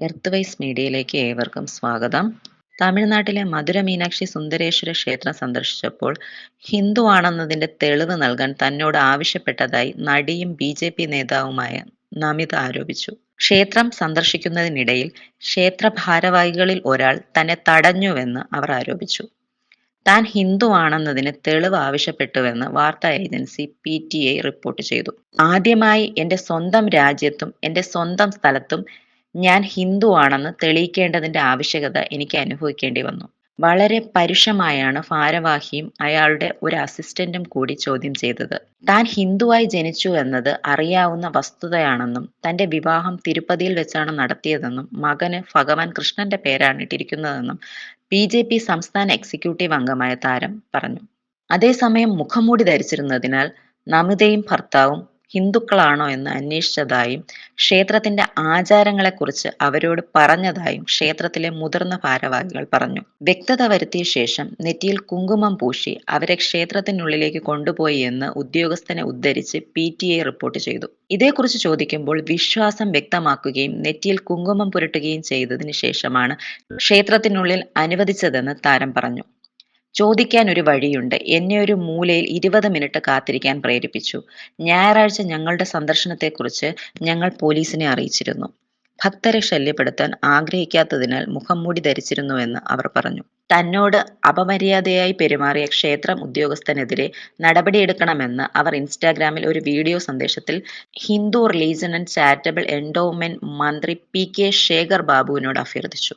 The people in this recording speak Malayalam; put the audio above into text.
എർത്ത് വൈസ് മീഡിയയിലേക്ക് ഏവർക്കും സ്വാഗതം. തമിഴ്നാട്ടിലെ മധുര മീനാക്ഷി സുന്ദരേശ്വര ക്ഷേത്രം സന്ദർശിച്ചപ്പോൾ ഹിന്ദു ആണെന്നതിന്റെ തെളിവ് നൽകാൻ തന്നോട് ആവശ്യപ്പെട്ടതായി നടിയും ബി ജെ പി നേതാവുമായ നമിത ആരോപിച്ചു. ക്ഷേത്രം സന്ദർശിക്കുന്നതിനിടയിൽ ക്ഷേത്ര ഭാരവാഹികളിൽ ഒരാൾ തന്നെ തടഞ്ഞുവെന്ന് അവർ ആരോപിച്ചു. താൻ ഹിന്ദു ആണെന്നതിന് തെളിവ് ആവശ്യപ്പെട്ടുവെന്ന് വാർത്താ agency P T I report ചെയ്തു. ആദ്യമായി എന്റെ സ്വന്തം രാജ്യത്തും എന്റെ സ്വന്തം സ്ഥലത്തും ഞാൻ ഹിന്ദു ആണെന്ന് തെളിയിക്കേണ്ടതിന്റെ ആവശ്യകത എനിക്ക് അനുഭവിക്കേണ്ടി വന്നു. വളരെ പരുഷമായാണ് ഭാരവാഹിയും അയാളുടെ ഒരു അസിസ്റ്റന്റും കൂടി ചോദ്യം ചെയ്തത്. താൻ ഹിന്ദുവായി ജനിച്ചു എന്നത് അറിയാവുന്ന വസ്തുതയാണെന്നും തന്റെ വിവാഹം തിരുപ്പതിയിൽ വെച്ചാണ് നടത്തിയതെന്നും മകന് ഭഗവാൻ കൃഷ്ണന്റെ പേരാണ് ഇട്ടിരിക്കുന്നതെന്നും ബി ജെ പി സംസ്ഥാന എക്സിക്യൂട്ടീവ് അംഗമായ താരം പറഞ്ഞു. അതേസമയം മുഖംമൂടി ധരിച്ചിരുന്നതിനാൽ നമിതയും ഭർത്താവും ഹിന്ദുക്കളാണോ എന്ന് അന്വേഷിച്ചതായും ക്ഷേത്രത്തിന്റെ ആചാരങ്ങളെക്കുറിച്ച് അവരോട് പറഞ്ഞതായും ക്ഷേത്രത്തിലെ മുതിർന്ന ഭാരവാഹികൾ പറഞ്ഞു. വ്യക്തത വരുത്തിയ ശേഷം നെറ്റിയിൽ കുങ്കുമം പൂശി അവരെ ക്ഷേത്രത്തിനുള്ളിലേക്ക് കൊണ്ടുപോയി എന്ന് ഉദ്യോഗസ്ഥനെ ഉദ്ധരിച്ച് പി റിപ്പോർട്ട് ചെയ്തു. ഇതേക്കുറിച്ച് ചോദിക്കുമ്പോൾ വിശ്വാസം വ്യക്തമാക്കുകയും നെറ്റിയിൽ കുങ്കുമം പുരട്ടുകയും ചെയ്തതിനു ശേഷമാണ് ക്ഷേത്രത്തിനുള്ളിൽ അനുവദിച്ചതെന്ന് താരം പറഞ്ഞു. ചോദിക്കാൻ ഒരു വഴിയുണ്ട്. എന്നെ ഒരു മൂലയിൽ ഇരുപത് മിനിറ്റ് കാത്തിരിക്കാൻ പ്രേരിപ്പിച്ചു. ഞായറാഴ്ച ഞങ്ങളുടെ സന്ദർശനത്തെക്കുറിച്ച് ഞങ്ങൾ പോലീസിനെ അറിയിച്ചിരുന്നു. ഭക്തരെ ശല്യപ്പെടുത്താൻ ആഗ്രഹിക്കാത്തതിനാൽ മുഖം മുഖംമൂടി ധരിച്ചിരുന്നുവെന്ന് അവർ പറഞ്ഞു. തന്നോട് അപമര്യാദയായി പെരുമാറിയ ക്ഷേത്രം ഉദ്യോഗസ്ഥനെതിരെ നടപടിയെടുക്കണമെന്ന് അവർ ഇൻസ്റ്റാഗ്രാമിൽ ഒരു വീഡിയോ സന്ദേശത്തിൽ Hindu religion and charitable endowment മന്ത്രി പി കെ ശേഖർ ബാബുവിനോട് അഭ്യർത്ഥിച്ചു.